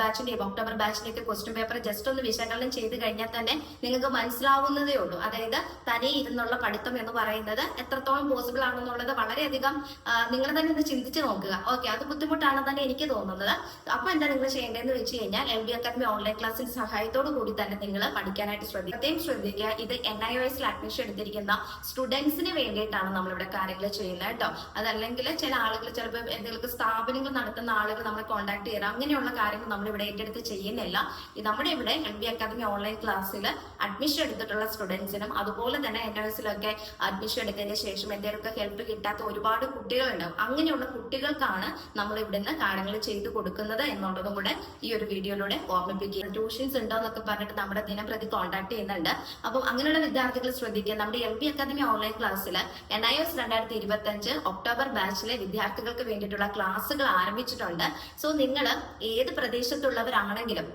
ബാച്ചിന്റെയും October ബാച്ചിന്റെയൊക്കെ question paper just ഒന്ന് വിശകലനം ചെയ്ത് കഴിഞ്ഞാൽ തന്നെ നിങ്ങൾക്ക് മനസ്സിലാവുന്നതേ ഉള്ളൂ. അതായത് തനി ഇരുന്നുള്ള പഠിത്തം എന്ന് പറയുന്നത് എത്രത്തോളം പോസിബിൾ ആണെന്നുള്ളത് വളരെയധികം നിങ്ങൾ തന്നെ ഒന്ന് ചിന്തിച്ച് നോക്കുക. ഓക്കെ അത് ബുദ്ധിമുട്ടാണ് തന്നെ എനിക്ക് തോന്നുന്നത്. അപ്പൊ എന്താ നിങ്ങൾ ചെയ്യേണ്ടതെന്ന് വെച്ച് കഴിഞ്ഞാൽ എം ബി അക്കാദമി ഓൺലൈൻ ക്ലാസ്സിൽ സഹായത്തോടു കൂടി തന്നെ നിങ്ങൾ പഠിക്കാനായിട്ട് ശ്രദ്ധിക്കുക. പ്രത്യേകം ശ്രദ്ധിക്കുക ഇത് എൻ ഐ എസിൽ അഡ്മിഷൻ എടുത്തിരിക്കുന്ന സ്റ്റുഡൻസിന് വേണ്ടിയിട്ടാണ് നമ്മളിവിടെ കാര്യങ്ങൾ ചെയ്യുന്നത് കേട്ടോ. അതല്ലെങ്കിൽ ചില ആളുകൾ ചിലപ്പോൾ എന്തെങ്കിലും സ്ഥാപനങ്ങൾ നടത്തുന്ന ആളുകൾ നമ്മളെ കോൺടാക്ട് ചെയ്യാം അങ്ങനെയുള്ള കാര്യങ്ങൾ നമ്മൾ ഇവിടെ ഏറ്റെടുത്ത് ചെയ്യുന്നില്ല. നമ്മുടെ ഇവിടെ എം ബി അക്കാദമി ഓൺലൈൻ ക്ലാസ്സിൽ അഡ്മിഷൻ എടുത്തിട്ടുള്ള സ്റ്റുഡൻസിനും അതുപോലെ തന്നെ എൻ എസിലൊക്കെ അഡ്മിഷൻ എടുത്തതിന് ശേഷം എന്തെങ്കിലുമൊക്കെ ഹെൽപ്പ് കിട്ടാത്ത ഒരുപാട് കുട്ടികളുണ്ടാവും. അങ്ങനെയുള്ള കുട്ടികൾക്കാണ് നമ്മൾ ഇവിടുന്ന് കാര്യങ്ങൾ ചെയ്തു കൊടുക്കുന്നത് എന്നുള്ളതും കൂടെ ഈ ഒരു വീഡിയോയിലൂടെ ഓർമ്മിപ്പിക്കുക ട്യൂഷൻസ് ഉണ്ടോ എന്നൊക്കെ പറഞ്ഞിട്ട് നമ്മുടെ ദിനംപ്രതി കോൺടാക്ട് ചെയ്യുന്നുണ്ട്. അപ്പോൾ അങ്ങനെയുള്ള വിദ്യാർത്ഥികൾ ശ്രദ്ധിക്കുക. നമ്മുടെ എം ബി അക്കാദമി ഓൺലൈൻ ക്ലാസ്സിൽ എൻ ഐ എസ് രണ്ടായിരത്തി ഇരുപത്തി അഞ്ച് ഒക്ടോബർ ബാച്ചിലെ വിദ്യാർത്ഥികൾക്ക് വേണ്ടിയിട്ടുള്ള ക്ലാസ്സുകൾ ആരംഭിച്ചിട്ടുണ്ട്. സോ നിങ്ങൾ ഏത് പ്രദേശത്തുള്ളവരാണെങ്കിലും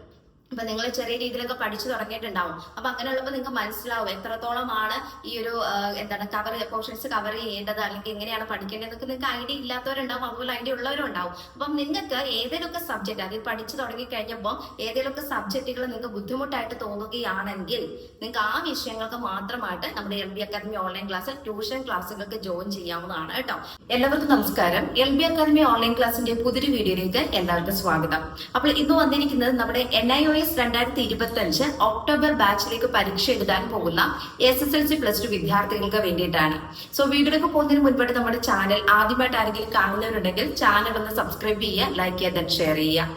ഇപ്പൊ നിങ്ങൾ ചെറിയ രീതിയിലൊക്കെ പഠിച്ചു തുടങ്ങിയിട്ടുണ്ടാവും. അപ്പൊ അങ്ങനെയുള്ളപ്പോൾ നിങ്ങൾക്ക് മനസ്സിലാവും എത്രത്തോളമാണ് ഈ ഒരു എന്താണ് കവർ പോർഷൻസ് കവർ ചെയ്യേണ്ടത് അല്ലെങ്കിൽ എങ്ങനെയാണ് പഠിക്കേണ്ടത് എന്നൊക്കെ നിങ്ങൾക്ക് ഐഡിയ ഇല്ലാത്തവരുണ്ടാവും അതുപോലെ ഐഡിയ ഉള്ളവരും ഉണ്ടാവും അപ്പം നിങ്ങൾക്ക് ഏതെങ്കിലുമൊക്കെ സബ്ജക്ട് അതിൽ പഠിച്ചു തുടങ്ങി കഴിഞ്ഞപ്പോൾ ഏതെങ്കിലുമൊക്കെ സബ്ജക്റ്റുകൾ നിങ്ങൾക്ക് ബുദ്ധിമുട്ടായിട്ട് തോന്നുകയാണെങ്കിൽ നിങ്ങൾക്ക് ആ വിഷയങ്ങൾക്ക് മാത്രമായിട്ട് നമ്മുടെ എൽ ബി അക്കാദമി ഓൺലൈൻ ക്ലാസ്സിൽ ട്യൂഷൻ ക്ലാസ്സുകൾക്ക് ജോയിൻ ചെയ്യാവുന്നതാണ് കേട്ടോ. എല്ലാവർക്കും നമസ്കാരം. എൽ ബി അക്കാദമി ഓൺലൈൻ ക്ലാസ്സിന്റെ പുതിയൊരു വീഡിയോയിലേക്ക് എല്ലാവർക്കും സ്വാഗതം. അപ്പോൾ ഇന്ന് വന്നിരിക്കുന്നത് നമ്മുടെ എൻ ഐ ഒ എസ് രണ്ടായിരത്തി ഇരുപത്തി അഞ്ച് ഒക്ടോബർ ബാച്ചിലേക്ക് പരീക്ഷ എഴുതാൻ പോകുന്ന S S L C plus two വിദ്യാർത്ഥികൾക്ക് വേണ്ടിയിട്ടാണ്. സോ വീഡിയോയിലേക്ക് പോകുന്നതിന് മുൻപായിട്ട് നമ്മുടെ ചാനൽ ആദ്യമായിട്ട് ആരെങ്കിലും കാണുന്നവരുണ്ടെങ്കിൽ ചാനൽ ഒന്ന് സബ്സ്ക്രൈബ് ചെയ്യുക ലൈക്ക് ചെയ്യുക ഷെയർ ചെയ്യുക.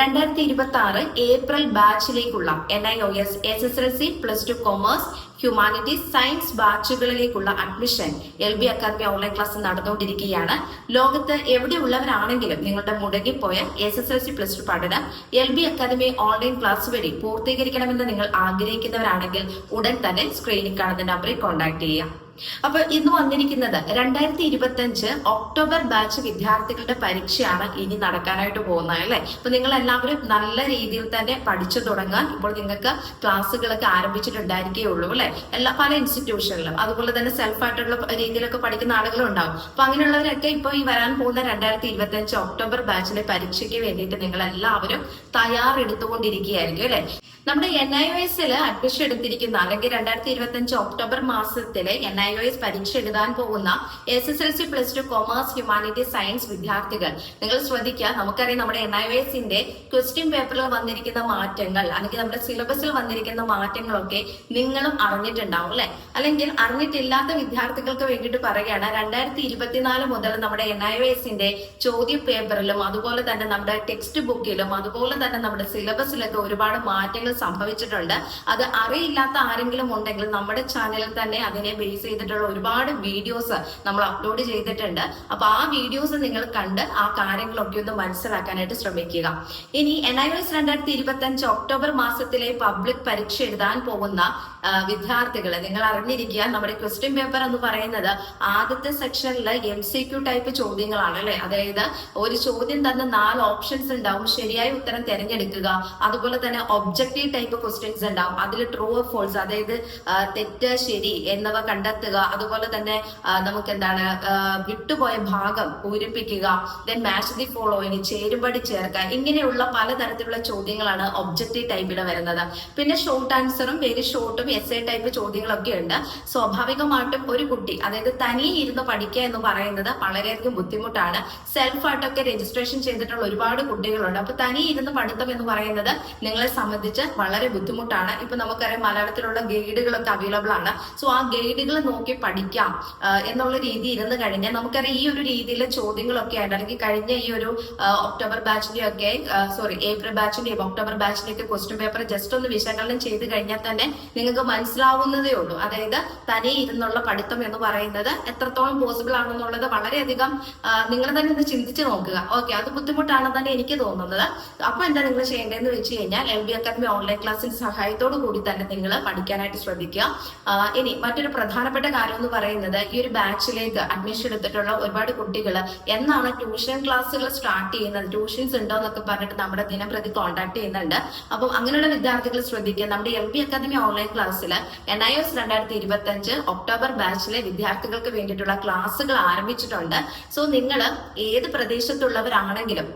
രണ്ടായിരത്തി ഇരുപത്തി ആറ് April ബാച്ചിലേക്കുള്ള N I O S S S L C plus two commerce humanities science ബാച്ചുകളിലേക്കുള്ള admission L B academy online class നടന്നുകൊണ്ടിരിക്കുകയാണ്. ലോകത്ത് എവിടെയുള്ളവരാണെങ്കിലും നിങ്ങളുടെ മുടങ്ങിപ്പോയ S S L C plus two പഠനം L B academy online class വഴി പൂർത്തീകരിക്കണമെന്ന് നിങ്ങൾ ആഗ്രഹിക്കുന്നവരാണെങ്കിൽ ഉടൻ തന്നെ സ്ക്രീനിൽ കാണുന്ന നമ്പറിൽ കോൺടാക്ട് ചെയ്യുക. അപ്പൊ ഇന്ന് വന്നിരിക്കുന്നത് രണ്ടായിരത്തി ഇരുപത്തി അഞ്ച് ഒക്ടോബർ ബാച്ച് വിദ്യാർത്ഥികളുടെ പരീക്ഷയാണ് ഇനി നടക്കാനായിട്ട് പോകുന്നത് അല്ലെ? അപ്പൊ നിങ്ങൾ എല്ലാവരും നല്ല രീതിയിൽ തന്നെ പഠിച്ചു തുടങ്ങാൻ ഇപ്പോൾ നിങ്ങൾക്ക് ക്ലാസ്സുകളൊക്കെ ആരംഭിച്ചിട്ടുണ്ടായിരിക്കേ ഉള്ളൂ അല്ലെ? എല്ലാ പല ഇൻസ്റ്റിറ്റ്യൂഷനിലും അതുപോലെ തന്നെ സെൽഫായിട്ടുള്ള രീതിയിലൊക്കെ പഠിക്കുന്ന ആളുകളും ഉണ്ടാവും. അപ്പൊ അങ്ങനെയുള്ളവരൊക്കെ ഇപ്പൊ ഈ വരാൻ പോകുന്ന രണ്ടായിരത്തി ഇരുപത്തി അഞ്ച് ഒക്ടോബർ ബാച്ചിലെ പരീക്ഷയ്ക്ക് വേണ്ടിയിട്ട് നിങ്ങൾ എല്ലാവരും തയ്യാറെടുത്തുകൊണ്ടിരിക്കുകയായിരിക്കും അല്ലെ? നമ്മുടെ എൻ ഐ എസിൽ അഡ്മിഷൻ എടുത്തിരിക്കുന്ന അല്ലെങ്കിൽ രണ്ടായിരത്തി ഇരുപത്തി അഞ്ച് ഒക്ടോബർ മാസത്തിലെ എൻ ഐ ഒ എസ് പരീക്ഷ എഴുതാൻ പോകുന്ന S S L C plus two commerce humanity science വിദ്യാർത്ഥികൾ. നിങ്ങൾ ശ്രദ്ധിക്കുക നമുക്കറിയാം നമ്മുടെ എൻ ഐ എസിന്റെ ക്വസ്റ്റ്യൻ പേപ്പറിൽ വന്നിരിക്കുന്ന മാറ്റങ്ങൾ അല്ലെങ്കിൽ നമ്മുടെ സിലബസിൽ വന്നിരിക്കുന്ന മാറ്റങ്ങളൊക്കെ നിങ്ങളും അറിഞ്ഞിട്ടുണ്ടാവും അല്ലെ? അല്ലെങ്കിൽ അറിഞ്ഞിട്ടില്ലാത്ത വിദ്യാർത്ഥികൾക്ക് വേണ്ടിയിട്ട് പറയുകയാണ് രണ്ടായിരത്തി ഇരുപത്തിനാല് മുതൽ നമ്മുടെ എൻ ഐ എസിന്റെ ചോദ്യ പേപ്പറിലും അതുപോലെ തന്നെ നമ്മുടെ ടെക്സ്റ്റ് ബുക്കിലും അതുപോലെ തന്നെ നമ്മുടെ സിലബസിലൊക്കെ ഒരുപാട് മാറ്റങ്ങൾ സംഭവിച്ചിട്ടുണ്ട്. അത് അറിയില്ലാത്ത ആരെങ്കിലും ഉണ്ടെങ്കിൽ നമ്മുടെ ചാനലിൽ തന്നെ അതിനെ ബേസ് ചെയ്തിട്ടുള്ള ഒരുപാട് വീഡിയോസ് നമ്മൾ അപ്ലോഡ് ചെയ്തിട്ടുണ്ട്. അപ്പൊ ആ വീഡിയോസ് നിങ്ങൾ കണ്ട് ആ കാര്യങ്ങളൊക്കെ ഒന്ന് മനസ്സിലാക്കാനായിട്ട് ശ്രമിക്കുക. ഇനി എൻ ഐ എസ് രണ്ടായിരത്തി ഇരുപത്തി അഞ്ച് ഒക്ടോബർ മാസത്തിലെ പബ്ലിക് പരീക്ഷ എഴുതാൻ പോകുന്ന വിദ്യാർത്ഥികളെ. നിങ്ങൾ അറിഞ്ഞിരിക്കുക നമ്മുടെ ക്വസ്റ്റ്യൻ പേപ്പർ എന്ന് പറയുന്നത് ആദ്യത്തെ സെക്ഷനിൽ എം സി ക്യു ടൈപ്പ് ചോദ്യങ്ങളാണ് അല്ലെ? അതായത് ഒരു ചോദ്യം തന്നെ നാല് ഓപ്ഷൻസ് ഉണ്ടാവും ശരിയായ ഉത്തരം തിരഞ്ഞെടുക്കുക. അതുപോലെ തന്നെ ഒബ്ജക്റ്റീവ് ടൈപ്പ് ക്വസ്റ്റ്യൻസ് ഉണ്ടാവും. അതിൽ ട്രൂ ഓർ ഫോൾസ് അതായത് തെറ്റ് ശരി എന്നിവ കണ്ടെത്തുക. അതുപോലെ തന്നെ നമുക്ക് എന്താണ് വിട്ടുപോയ ഭാഗം പൂരിപ്പിക്കുക. ദെൻ മാച്ച് ദി ഫോളോയിങ് ചേരുംപടി ചേർക്കുക. ഇങ്ങനെയുള്ള പലതരത്തിലുള്ള ചോദ്യങ്ങളാണ് ഒബ്ജക്റ്റീവ് ടൈപ്പിൽ വരുന്നത്. പിന്നെ ഷോർട്ട് ആൻസറും വെരി ഷോർട്ടും എസ് എ ടൈപ്പ് ചോദ്യങ്ങളൊക്കെ ഉണ്ട്. സ്വാഭാവികമായിട്ടും ഒരു കുട്ടി അതായത് തനിയെ ഇരുന്ന് പഠിക്കുക എന്ന് പറയുന്നത് വളരെയധികം ബുദ്ധിമുട്ടാണ്. സെൽഫായിട്ടൊക്കെ രജിസ്ട്രേഷൻ ചെയ്തിട്ടുള്ള ഒരുപാട് കുട്ടികളുണ്ട്. അപ്പൊ തനിയെ ഇരുന്ന് പഠിത്തം എന്ന് പറയുന്നത് നിങ്ങളെ സംബന്ധിച്ച് വളരെ ബുദ്ധിമുട്ടാണ്. ഇപ്പൊ നമുക്കറിയാം മലയാളത്തിലുള്ള ഗൈഡുകളൊക്കെ അവൈലബിൾ ആണ്. സോ ആ ഗൈഡുകൾ നോക്കി പഠിക്കാം എന്നുള്ള രീതി ഇരുന്ന് കഴിഞ്ഞാൽ നമുക്കറിയാം ഈ ഒരു രീതിയിലെ ചോദ്യങ്ങളൊക്കെ ആയിട്ട് അല്ലെങ്കിൽ കഴിഞ്ഞ ഈ ഒരു ഒക്ടോബർ ബാച്ചിന്റെ ഒക്കെ സോറി ഏപ്രിൽ ബാച്ചിന്റെയും ഒക്ടോബർ ബാച്ചിന്റെ ഒക്കെ ക്വസ്റ്റ്യൻ പേപ്പർ ജസ്റ്റ് ഒന്ന് വിശകലനം ചെയ്ത് കഴിഞ്ഞാൽ തന്നെ നിങ്ങൾക്ക് മനസ്സിലാവുന്നതേ ഉള്ളൂ. അതായത് തനിയെ ഇരുന്നുള്ള പഠിത്തം എന്ന് പറയുന്നത് എത്രത്തോളം പോസിബിൾ ആണെന്നുള്ളത് വളരെയധികം നിങ്ങൾ തന്നെ ഒന്ന് ചിന്തിച്ച് നോക്കുക. ഓക്കെ അത് ബുദ്ധിമുട്ടാണെന്ന് തന്നെ എനിക്ക് തോന്നുന്നത്. അപ്പൊ എന്താ നിങ്ങൾ ചെയ്യേണ്ടതെന്ന് വെച്ച് കഴിഞ്ഞാൽ എം ബി അക്കാദമി ഓൺലൈൻ ക്ലാസ്സിൽ സഹായത്തോടു കൂടി തന്നെ നിങ്ങൾ പഠിക്കാനായിട്ട് ശ്രദ്ധിക്കുക ഇനി മറ്റൊരു പ്രധാനപ്പെട്ട കാര്യം എന്ന് പറയുന്നത് ഈ ഒരു ബാച്ചിലേക്ക് അഡ്മിഷൻ എടുത്തിട്ടുള്ള ഒരുപാട് കുട്ടികൾ എന്നാണ് ട്യൂഷൻ ക്ലാസ്സുകൾ സ്റ്റാർട്ട് ചെയ്യുന്നത്. ട്യൂഷൻസ് ഉണ്ടോ എന്നൊക്കെ പറഞ്ഞിട്ട് നമ്മുടെ ദിനംപ്രതി കോൺടാക്ട് ചെയ്യുന്നുണ്ട്. അപ്പം അങ്ങനെയുള്ള വിദ്യാർത്ഥികൾ ശ്രദ്ധിക്കുക. നമ്മുടെ എം ബി അക്കാദമി ഓൺലൈൻ ക്ലാസ്സിൽ എൻ ഐ എസ് രണ്ടായിരത്തി ഇരുപത്തി അഞ്ച് ഒക്ടോബർ ബാച്ചിലെ വിദ്യാർത്ഥികൾക്ക് വേണ്ടിയിട്ടുള്ള ക്ലാസ്സുകൾ ആരംഭിച്ചിട്ടുണ്ട്. സോ നിങ്ങൾ ഏത് പ്രദേശത്തുള്ളവരാണെങ്കിലും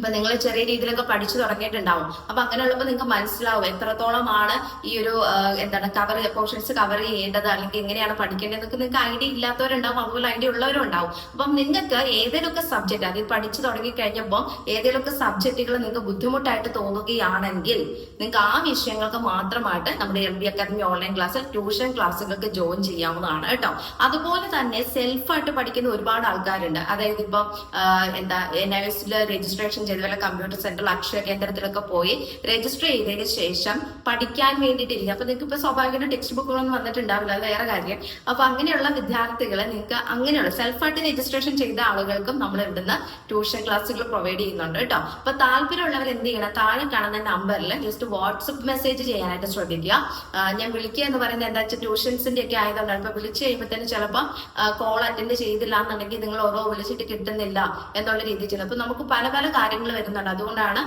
അപ്പൊ നിങ്ങൾ ചെറിയ രീതിയിലൊക്കെ പഠിച്ചു തുടങ്ങിയിട്ടുണ്ടാവും. അപ്പൊ അങ്ങനെയുള്ളപ്പോൾ നിങ്ങൾക്ക് മനസ്സിലാവും എത്രത്തോളമാണ് ഈ ഒരു എന്താണ് കവർ പോർഷൻസ് കവർ ചെയ്യേണ്ടത് അല്ലെങ്കിൽ എങ്ങനെയാണ് പഠിക്കേണ്ടതെന്നൊക്കെ നിങ്ങൾക്ക് ഐഡിയ ഇല്ലാത്തവരുണ്ടാവും അതുപോലെ ഐഡിയ ഉള്ളവരും ഉണ്ടാവും അപ്പം നിങ്ങൾക്ക് ഏതെങ്കിലുമൊക്കെ സബ്ജക്ട് അതിൽ പഠിച്ചു തുടങ്ങി കഴിഞ്ഞപ്പോൾ ഏതെങ്കിലുമൊക്കെ സബ്ജക്റ്റുകൾ നിങ്ങൾക്ക് ബുദ്ധിമുട്ടായിട്ട് തോന്നുകയാണെങ്കിൽ നിങ്ങൾക്ക് ആ വിഷയങ്ങൾക്ക് മാത്രമായിട്ട് നമ്മുടെ എം ബി അക്കാദമി ഓൺലൈൻ ക്ലാസ്സിൽ ട്യൂഷൻ ക്ലാസ്സുകൾക്ക് ജോയിൻ ചെയ്യാവുന്നതാണ് കേട്ടോ. അതുപോലെ തന്നെ സെൽഫായിട്ട് പഠിക്കുന്ന ഒരുപാട് ആൾക്കാരുണ്ട്. അതായത് ഇപ്പം എന്താ എൻ ഐ എസിൽ രജിസ്ട്രേഷൻ ചെയ്ത് കമ്പ്യൂട്ടർ സെന്ററിൽ അക്ഷയ കേന്ദ്രത്തിലൊക്കെ പോയി രജിസ്റ്റർ ചെയ്തതിന് ശേഷം പഠിക്കാൻ വേണ്ടിയിട്ടിരിക്കും അപ്പൊ നിങ്ങൾക്ക് ഇപ്പൊ സ്വാഭാവികമായിട്ട് ടെക്സ്റ്റ് ബുക്കുകളൊന്നും വന്നിട്ടുണ്ടാവില്ല അത് വേറെ കാര്യം. അപ്പൊ അങ്ങനെയുള്ള വിദ്യാർത്ഥികളെ നിങ്ങൾക്ക് അങ്ങനെയുള്ള സെൽഫായിട്ട് രജിസ്ട്രേഷൻ ചെയ്ത ആളുകൾക്കും നമ്മൾ ഇവിടുന്ന് ട്യൂഷൻ ക്ലാസ്സുകൾ പ്രൊവൈഡ് ചെയ്യുന്നുണ്ട് കേട്ടോ. അപ്പൊ താല്പര്യമുള്ളവർ എന്ത് ചെയ്യണം? താഴെ കാണുന്ന നമ്പറിൽ ജസ്റ്റ് വാട്സപ്പ് മെസ്സേജ് ചെയ്യാനായിട്ട് ശ്രദ്ധിക്കുക. ഞാൻ വിളിക്കുക എന്ന് പറയുന്നത് എന്താ വെച്ചാൽ ട്യൂഷൻസിന്റെ ഒക്കെ ആയതുകൊണ്ടാണ്. ഇപ്പൊ വിളിച്ചു കഴിയുമ്പോൾ തന്നെ ചിലപ്പോൾ കോൾ അറ്റൻഡ് ചെയ്തില്ല എന്നുണ്ടെങ്കിൽ നിങ്ങൾ ഓരോ വിളിച്ചിട്ട് കിട്ടുന്നില്ല എന്നുള്ള രീതിയിൽ അപ്പൊ നമുക്ക് പല പല കാര്യങ്ങൾ വരുന്നുണ്ട്. അതുകൊണ്ടാണ്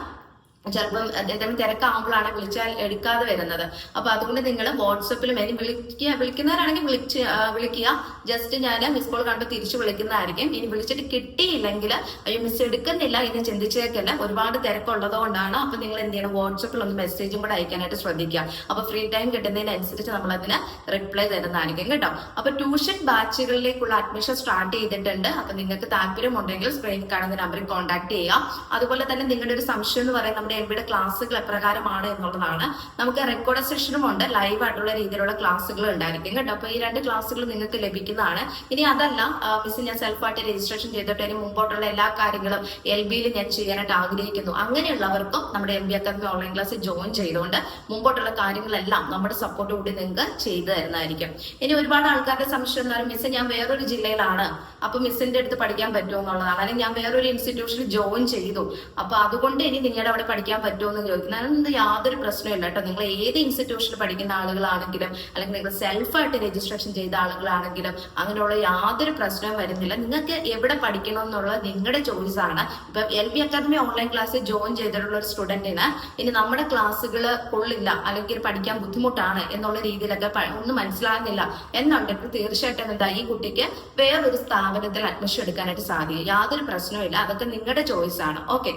ചിലപ്പം എന്തെങ്കിലും തിരക്കാകുമ്പോഴാണ് വിളിച്ചാൽ എടുക്കാതെ വരുന്നത്. അപ്പൊ അതുകൊണ്ട് നിങ്ങൾ വാട്സപ്പിലും ഇനി വിളിക്കുക വിളിക്കുന്നവരാണെങ്കിൽ വിളിച്ച് വിളിക്കുക. ജസ്റ്റ് ഞാൻ മിസ് കോൾ കണ്ട് തിരിച്ചു വിളിക്കുന്നതായിരിക്കും. ഇനി വിളിച്ചിട്ട് കിട്ടിയില്ലെങ്കിൽ അയ്യോ മിസ് എടുക്കുന്നില്ല എന്ന് ചിന്തിച്ചേക്കല്ല. ഒരുപാട് തിരക്കുള്ളത് കൊണ്ടാണ് അപ്പൊ നിങ്ങൾ എന്ത് ചെയ്യണം? വാട്സപ്പിൽ ഒന്ന് മെസ്സേജും കൂടെ അയക്കാനായിട്ട് ശ്രദ്ധിക്കുക. അപ്പൊ ഫ്രീ ടൈം കിട്ടുന്നതിനനുസരിച്ച് നമ്മൾ അതിന് റിപ്ലൈ തരുന്നതായിരിക്കും കേട്ടോ. അപ്പൊ ട്യൂഷൻ ബാച്ചുകളിലേക്കുള്ള അഡ്മിഷൻ സ്റ്റാർട്ട് ചെയ്തിട്ടുണ്ട്. അപ്പൊ നിങ്ങൾക്ക് താല്പര്യമുണ്ടെങ്കിൽ സ്ക്രീനിൽ കാണുന്ന നമ്പറിൽ കോൺടാക്ട് ചെയ്യുക. അതുപോലെ തന്നെ നിങ്ങളുടെ ഒരു സംശയം എന്ന് പറയുന്നത് നമ്മുടെ ബിയുടെ ക്ലാസ്സുകൾ എപ്രകാരമാണ് എന്നുള്ളതാണ്. നമുക്ക് റെക്കോർഡ് സെഷനും ഉണ്ട്. ലൈവ് ആയിട്ടുള്ള രീതിയിലുള്ള ക്ലാസ്സുകൾ ഉണ്ടായിരിക്കും കേട്ടോ. അപ്പൊ ഈ രണ്ട് ക്ലാസ്സുകൾ നിങ്ങൾക്ക് ലഭിക്കുന്നതാണ്. ഇനി അതല്ല മിസ് ഞാൻ സെൽഫായിട്ട് രജിസ്ട്രേഷൻ ചെയ്തിട്ട് ഇനി മുമ്പോട്ടുള്ള എല്ലാ കാര്യങ്ങളും എൽ ബിയിൽ ഞാൻ ചെയ്യാനായിട്ട് ആഗ്രഹിക്കുന്നു. അങ്ങനെയുള്ളവർക്കും നമ്മുടെ M B academy online class join ചെയ്തുകൊണ്ട് മുമ്പോട്ടുള്ള കാര്യങ്ങളെല്ലാം നമ്മുടെ സപ്പോർട്ട് കൂടി നിങ്ങൾക്ക് ചെയ്തു തരുന്നതായിരിക്കും. ഇനി ഒരുപാട് ആൾക്കാരുടെ സംശയം എന്നാലും മിസ് ഞാൻ വേറൊരു ജില്ലയിലാണ്. അപ്പൊ മിസ്സിന്റെ അടുത്ത് പഠിക്കാൻ പറ്റുമോ എന്നുള്ളതാണ്. അല്ലെങ്കിൽ ഞാൻ വേറൊരു ഇൻസ്റ്റിറ്റ്യൂഷനിൽ ജോയിൻ ചെയ്തു. അപ്പൊ അതുകൊണ്ട് ഇനി നിങ്ങളുടെ അവിടെ പഠിക്കാൻ പറ്റുമോ എന്ന് ചോദിക്കുന്നത് അതിനൊന്നും യാതൊരു പ്രശ്നമില്ല കേട്ടോ. നിങ്ങൾ ഏത് ഇൻസ്റ്റിറ്റ്യൂഷനിൽ പഠിക്കുന്ന ആളുകളാണെങ്കിലും അല്ലെങ്കിൽ നിങ്ങൾ സെൽഫായിട്ട് രജിസ്ട്രേഷൻ ചെയ്ത ആളുകളാണെങ്കിലും അങ്ങനെയുള്ള യാതൊരു പ്രശ്നവും വരുന്നില്ല. നിങ്ങൾക്ക് എവിടെ പഠിക്കണം എന്നുള്ളത് നിങ്ങളുടെ ചോയ്സ് ആണ്. ഇപ്പം എൽ ബി അക്കാദമി ഓൺലൈൻ ക്ലാസ്സിൽ ജോയിൻ ചെയ്തിട്ടുള്ള ഒരു സ്റ്റുഡന്റിന് ഇനി നമ്മുടെ ക്ലാസ്സുകൾ കൊള്ളില്ല അല്ലെങ്കിൽ പഠിക്കാൻ ബുദ്ധിമുട്ടാണ് എന്നുള്ള രീതിയിലൊക്കെ ഒന്നും മനസ്സിലാകുന്നില്ല എന്നുണ്ടെങ്കിൽ തീർച്ചയായിട്ടും എന്താ ഈ കുട്ടിക്ക് വേറൊരു സ്ഥാപനത്തിൽ അഡ്മിഷൻ എടുക്കാനായിട്ട് സാധിക്കും. യാതൊരു പ്രശ്നവും ഇല്ല അതൊക്കെ നിങ്ങളുടെ ചോയ്സ് ആണ്. ഓക്കെ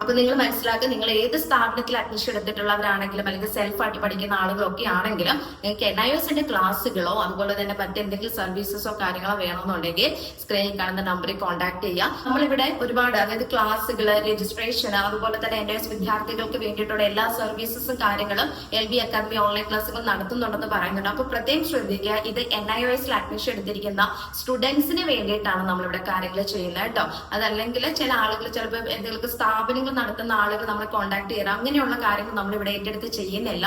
അപ്പൊ നിങ്ങൾ മനസ്സിലാക്കുക നിങ്ങൾ ഏത് സ്ഥാപനത്തിൽ അഡ്മിഷൻ എടുത്തിട്ടുള്ളവരാണെങ്കിലും അല്ലെങ്കിൽ സെൽഫ് ആയിട്ട് പഠിക്കുന്ന ആളുകളൊക്കെ ആണെങ്കിലും നിങ്ങൾക്ക് എൻ ഐ എസിന്റെ ക്ലാസ്സുകളോ അതുപോലെ തന്നെ മറ്റെന്തെങ്കിലും സർവീസസോ കാര്യങ്ങളോ വേണമെന്നുണ്ടെങ്കിൽ സ്ക്രീനിൽ കാണുന്ന നമ്പറിൽ കോൺടാക്ട് ചെയ്യുക. നമ്മളിവിടെ ഒരുപാട് അതായത് ക്ലാസ്സുകൾ രജിസ്ട്രേഷൻ അതുപോലെ തന്നെ എൻ ഐ എസ് വിദ്യാർത്ഥികൾക്ക് വേണ്ടിയിട്ടുള്ള എല്ലാ സർവീസസും കാര്യങ്ങളും എൽ ബി അക്കാദമി ഓൺലൈൻ ക്ലാസ്സുകൾ നടത്തുന്നുണ്ടെന്ന് പറയുന്നുണ്ട്. അപ്പൊ പ്രത്യേകം ശ്രദ്ധിക്കുക ഇത് എൻ ഐ എസിൽ അഡ്മിഷൻ എടുത്തിരിക്കുന്ന സ്റ്റുഡൻസിന് വേണ്ടിയിട്ടാണ് നമ്മളിവിടെ കാര്യങ്ങൾ ചെയ്യുന്നത് കേട്ടോ. അതല്ലെങ്കിൽ ചില ആളുകൾ ചിലപ്പോൾ എന്തെങ്കിലും സ്ഥാപനങ്ങൾ നടത്തുന്ന ആളുകൾ നമ്മളെ കോൺടാക്ട് ചെയ്യണം. അങ്ങനെയുള്ള കാര്യങ്ങൾ നമ്മൾ ഇവിടെ ഏറ്റെടുത്ത് ചെയ്യുന്നില്ല.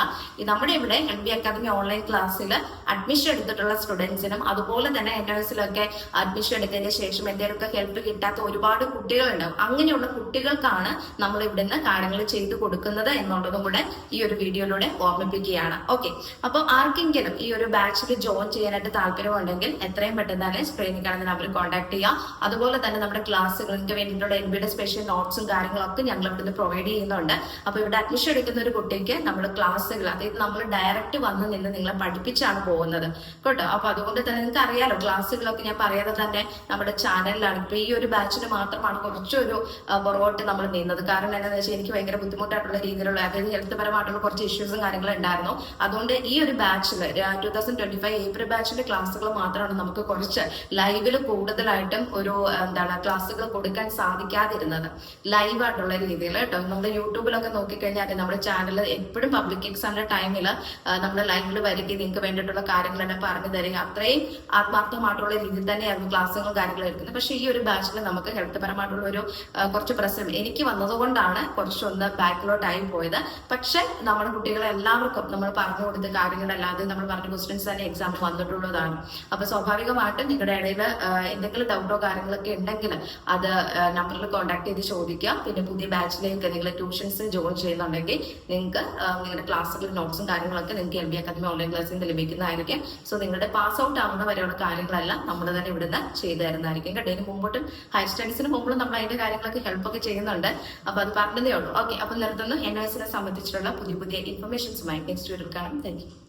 നമ്മുടെ ഇവിടെ എം ബി അക്കാദമി ഓൺലൈൻ ക്ലാസ്സിൽ അഡ്മിഷൻ എടുത്തിട്ടുള്ള സ്റ്റുഡൻസിനും അതുപോലെ തന്നെ എൻ എസിലൊക്കെ അഡ്മിഷൻ എടുത്തതിന് ശേഷം എന്തെങ്കിലുമൊക്കെ ഹെൽപ്പ് കിട്ടാത്ത ഒരുപാട് കുട്ടികളുണ്ടാവും. അങ്ങനെയുള്ള കുട്ടികൾക്കാണ് നമ്മൾ ഇവിടുന്ന് കാര്യങ്ങൾ ചെയ്തു കൊടുക്കുന്നത് എന്നുള്ളതും കൂടെ ഈ ഒരു വീഡിയോയിലൂടെ ഓർമ്മിപ്പിക്കുകയാണ്. ഓക്കെ അപ്പോൾ ആർക്കെങ്കിലും ഈ ഒരു ബാച്ചിൽ ജോയിൻ ചെയ്യാനായിട്ട് താല്പര്യമുണ്ടെങ്കിൽ എത്രയും പെട്ടെന്ന് തന്നെ സ്ക്രീനിൽ കാണുന്ന കോൺടാക്ട് ചെയ്യുക. അതുപോലെ തന്നെ നമ്മുടെ ക്ലാസ്സുകൾക്ക് വേണ്ടിയിട്ടുള്ള എൻ ബിയുടെ സ്പെഷ്യൽ നോട്ട്സും കാര്യങ്ങളൊക്കെ ഞങ്ങൾ ഇവിടുന്ന് പ്രൊവൈഡ് ചെയ്യുന്നുണ്ട്. അപ്പോൾ ഇവിടെ അഡ്മിഷൻ എടുക്കുന്ന ഒരു കുട്ടിക്ക് നമ്മൾ ക്ലാസ്സുകൾ അതായത് നമ്മൾ ഡയറക്റ്റ് വന്ന് നിന്ന് നിങ്ങളെ പഠിപ്പിച്ചാണ് പോകുന്നത്. കേട്ടോ? അപ്പൊ അതുകൊണ്ട് തന്നെ നിങ്ങൾക്ക് അറിയാലോ ക്ലാസ്സുകളൊക്കെ ഞാൻ പറയാതെ തന്നെ നമ്മുടെ ചാനലിലാണ് ഇപ്പൊ ഈ ഒരു ബാച്ചിന് മാത്രമാണ് കുറച്ചൊരു പുറകോട്ട് നമ്മൾ നിന്നത് കാരണം എന്താണെന്ന് വെച്ചാൽ എനിക്ക് ഭയങ്കര ബുദ്ധിമുട്ടായിട്ടുള്ള രീതിയിലുള്ള അതായത് ഹെൽത്ത് പരമായിട്ടുള്ള കുറച്ച് ഇഷ്യൂസും കാര്യങ്ങളും ഉണ്ടായിരുന്നു. അതുകൊണ്ട് ഈ ഒരു ബാച്ചിൽ two thousand twenty five April ബാച്ചിന്റെ ക്ലാസ്സുകൾ മാത്രമാണ് നമുക്ക് കുറച്ച് ലൈവിൽ കൂടുതലായിട്ടും ഒരു എന്താണ് ക്ലാസ്സുകൾ കൊടുക്കാൻ സാധിക്കാതിരുന്നത്. ലൈവ് ആയിട്ടുള്ള രീതിയിൽ കേട്ടോ. നമ്മൾ യൂട്യൂബിലൊക്കെ നോക്കിക്കഴിഞ്ഞാൽ നമ്മുടെ ചാനൽ എപ്പോഴും പബ്ലിക് എക്സാമിന്റെ ടൈമിൽ നമ്മൾ ലൈവിൽ വരികയും നിങ്ങൾക്ക് വേണ്ടിയിട്ടുള്ള കാര്യങ്ങളെല്ലാം പറഞ്ഞു തരിക. അത്രയും ആത്മാർത്ഥമായിട്ടുള്ള രീതിയിൽ തന്നെയായിരുന്നു ക്ലാസ്സുകളും കാര്യങ്ങളും എടുക്കുന്നത്. പക്ഷേ ഈ ഒരു ബാച്ചിൽ നമുക്ക് ഹെൽത്ത് പരമായിട്ടുള്ള ഒരു കുറച്ച് പ്രശ്നം എനിക്ക് വന്നതുകൊണ്ടാണ് കുറച്ചൊന്ന് ബാക്കിലോട്ടായി പോയത്. പക്ഷെ നമ്മുടെ കുട്ടികളെ എല്ലാവർക്കും നമ്മൾ പറഞ്ഞു കൊടുത്ത കാര്യങ്ങളല്ലാതെ നമ്മൾ പറഞ്ഞ ക്വസ്റ്റ്യൻസ് തന്നെ എക്സാം വന്നിട്ടുള്ളതാണ്. അപ്പൊ സ്വാഭാവികമായിട്ടും നിങ്ങളുടെ ഇടയിൽ എന്തെങ്കിലും ഡൗട്ടോ കാര്യങ്ങളൊക്കെ ഉണ്ടെങ്കിൽ അത് നമ്പറിൽ കോൺടാക്ട് ചെയ്ത് ചോദിക്കുക. പിന്നെ പുതിയ ബാച്ചിലേക്ക് നിങ്ങൾ ട്യൂഷൻസ് ജോയിൻ ചെയ്യുന്നുണ്ടെങ്കിൽ നിങ്ങൾക്ക് നിങ്ങളുടെ ക്ലാസ്സുകളിൽ നോട്ട്സും കാര്യങ്ങളൊക്കെ നിങ്ങൾക്ക് എം ബി അക്കാദമി ഓൺലൈൻ ക്ലാസ്സിൽ നിന്ന് ലഭിക്കുന്നതായിരിക്കും. സോ നിങ്ങളുടെ പാസ് ഔട്ട് ആവുന്ന വരെയുള്ള കാര്യങ്ങളെല്ലാം നമ്മൾ തന്നെ ഇവിടുന്ന് ചെയ്തു തരുന്നതായിരിക്കും കേട്ടോ. ഇതിന് മുമ്പോട്ടും ഹയർ സ്റ്റഡീസിന് മുമ്പും നമ്മൾ അതിന്റെ കാര്യങ്ങളൊക്കെ ഹെൽപ്പ് ഒക്കെ ചെയ്യുന്നുണ്ട്. അപ്പൊ അത് പറഞ്ഞതേ ഉള്ളൂ. ഓക്കെ അപ്പൊ നിർത്തുന്നു എൻ എസിനെ സംബന്ധിച്ചിട്ടുള്ള പുതിയ പുതിയ ഇൻഫർമേഷൻസുമായി നെക്സ്റ്റ് വീഡിയോ കാണാം. താങ്ക്